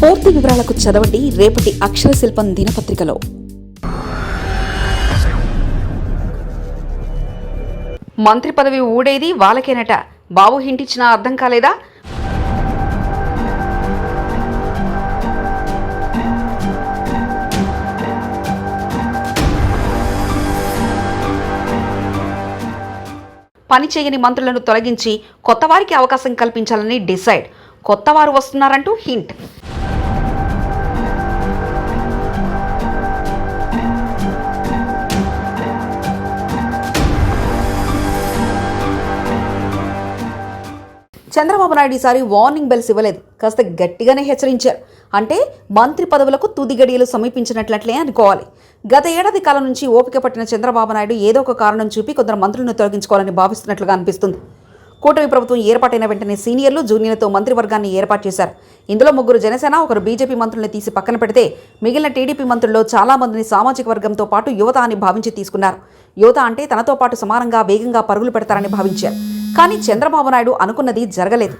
పూర్తి వివరాలకు చదవండి రేపటి అక్షర శిల్పం దినపత్రికలో. మంత్రి పదవి ఊడేది వాళ్ళకేనట. బాబు హింటిచ్చినా అర్థం కాలేదా? పని చేయని మంత్రులను తొలగించి కొత్తవారికి అవకాశం కల్పించాలని డిసైడ్. కొత్తవారు వస్తున్నారంటూ హింట్. చంద్రబాబు నాయుడు ఈసారి వార్నింగ్ బెల్స్ ఇవ్వలేదు. కాస్త గట్టిగానే హెచ్చరించారు. అంటే మంత్రి పదవులకు తుది గడియలు సమీపించినట్లట్లే అనుకోవాలి. గత ఏడాది కాలం నుంచి ఓపిక పట్టిన చంద్రబాబు నాయుడు ఏదో ఒక కారణం చూపి కొందరు మంత్రులను తొలగించుకోవాలని భావిస్తున్నట్లుగా అనిపిస్తుంది. కూటమి ప్రభుత్వం ఏర్పాటైన వెంటనే సీనియర్లు జూనియర్లతో మంత్రివర్గాన్ని ఏర్పాటు చేశారు. ఇందులో ముగ్గురు జనసేన ఒకరు బీజేపీ మంత్రుల్ని తీసి పక్కన పెడితే మిగిలిన టీడీపీ మంత్రుల్లో చాలా మందిని సామాజిక వర్గంతో పాటు యువత అని భావించి తీసుకున్నారు. యువత అంటే తనతో పాటు సమానంగా వేగంగా పరుగులు పెడతారని భావించారు. కానీ చంద్రబాబు నాయుడు అనుకున్నది జరగలేదు.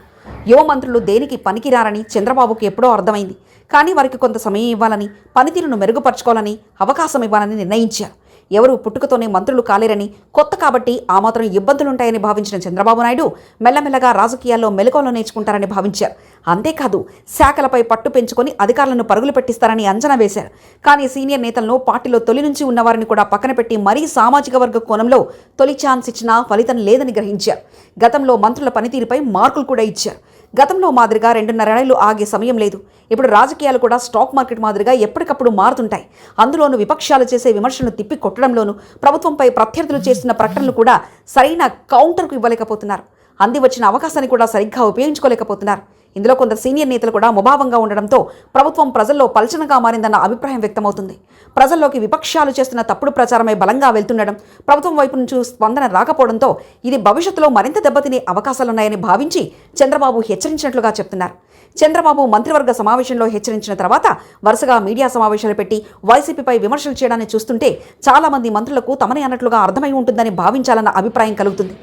యువ మంత్రులు దేనికి పనికిరారని చంద్రబాబుకు ఎప్పుడో అర్థమైంది. కానీ వారికి కొంత సమయం ఇవ్వాలని పనితీరును మెరుగుపరచుకోవాలని అవకాశం ఇవ్వాలని నిర్ణయించారు. ఎవరు పుట్టుకతోనే మంత్రులు కాలేరని కొత్త కాబట్టి ఆ మాత్రం ఇబ్బందులుంటాయని భావించిన చంద్రబాబు నాయుడు మెల్లమెల్లగా రాజకీయాల్లో మెలకువలు నేర్చుకుంటారని భావించారు. అంతేకాదు శాఖలపై పట్టు పెంచుకొని అధికారులను పరుగులు పెట్టిస్తారని అంచనా వేశారు. కానీ సీనియర్ నేతలను పార్టీలో తొలి నుంచి ఉన్నవారిని కూడా పక్కన పెట్టి మరీ సామాజిక వర్గ కోణంలో తొలి ఛాన్స్ ఇచ్చినా ఫలితం లేదని గ్రహించారు. గతంలో మంత్రుల పనితీరుపై మార్కులు కూడా ఇచ్చారు. గతంలో మాదిరిగా రెండున్నర నెలలు ఆగే సమయం లేదు. ఇప్పుడు రాజకీయాలు కూడా స్టాక్ మార్కెట్ మాదిరిగా ఎప్పటికప్పుడు మారుతుంటాయి. అందులోనూ విపక్షాలు చేసే విమర్శలను తిప్పి కొట్టడంలోనూ ప్రభుత్వంపై ప్రత్యర్థులు చేస్తున్న ప్రకటనలు కూడా సరైన కౌంటర్కు ఇవ్వలేకపోతున్నారు. అంది వచ్చిన అవకాశాన్ని కూడా సరిగ్గా ఉపయోగించుకోలేకపోతున్నారు. ఇందులో కొందరు సీనియర్ నేతలు కూడా ముభావంగా ఉండడంతో ప్రభుత్వం ప్రజల్లో పలచనగా మారిందన్న అభిప్రాయం వ్యక్తమవుతుంది. ప్రజల్లోకి విపక్షాలు చేస్తున్న తప్పుడు ప్రచారమే బలంగా వెళ్తుండడం ప్రభుత్వం వైపు నుంచి స్పందన రాకపోవడంతో ఇది భవిష్యత్తులో మరింత దెబ్బతినే అవకాశాలున్నాయని భావించి చంద్రబాబు హెచ్చరించినట్లుగా చెప్తున్నారు. చంద్రబాబు మంత్రివర్గ సమావేశంలో హెచ్చరించిన తర్వాత వరుసగా మీడియా సమావేశాలు పెట్టి వైసీపీపై విమర్శలు చేయడాన్ని చూస్తుంటే చాలా మంది మంత్రులకు తమనే అన్నట్లుగా అర్థమై ఉంటుందని భావించాలన్న అభిప్రాయం కలుగుతుంది.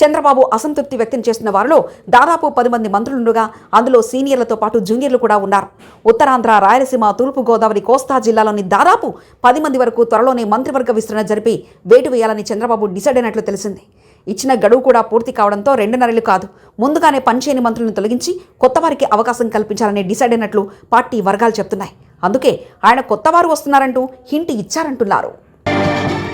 చంద్రబాబు అసంతృప్తి వ్యక్తం చేస్తున్న వారిలో దాదాపు పది మంది మంత్రులుండగా అందులో సీనియర్లతో పాటు జూనియర్లు కూడా ఉన్నారు. ఉత్తరాంధ్ర రాయలసీమ తూర్పు గోదావరి కోస్తా జిల్లాలోని దాదాపు పది మంది వరకు త్వరలోనే మంత్రివర్గ విస్తరణ జరిపి వేటు వేయాలని చంద్రబాబు డిసైడ్ అయినట్లు తెలిసింది. ఇచ్చిన గడువు కూడా పూర్తి కావడంతో రెండున్నరలు కాదు ముందుగానే పనిచేయని మంత్రులను తొలగించి కొత్త వారికి అవకాశం కల్పించాలని డిసైడ్ అయినట్లు పార్టీ వర్గాలు చెప్తున్నాయి. అందుకే ఆయన కొత్తవారు వస్తున్నారంటూ హింట్ ఇచ్చారంటున్నారు.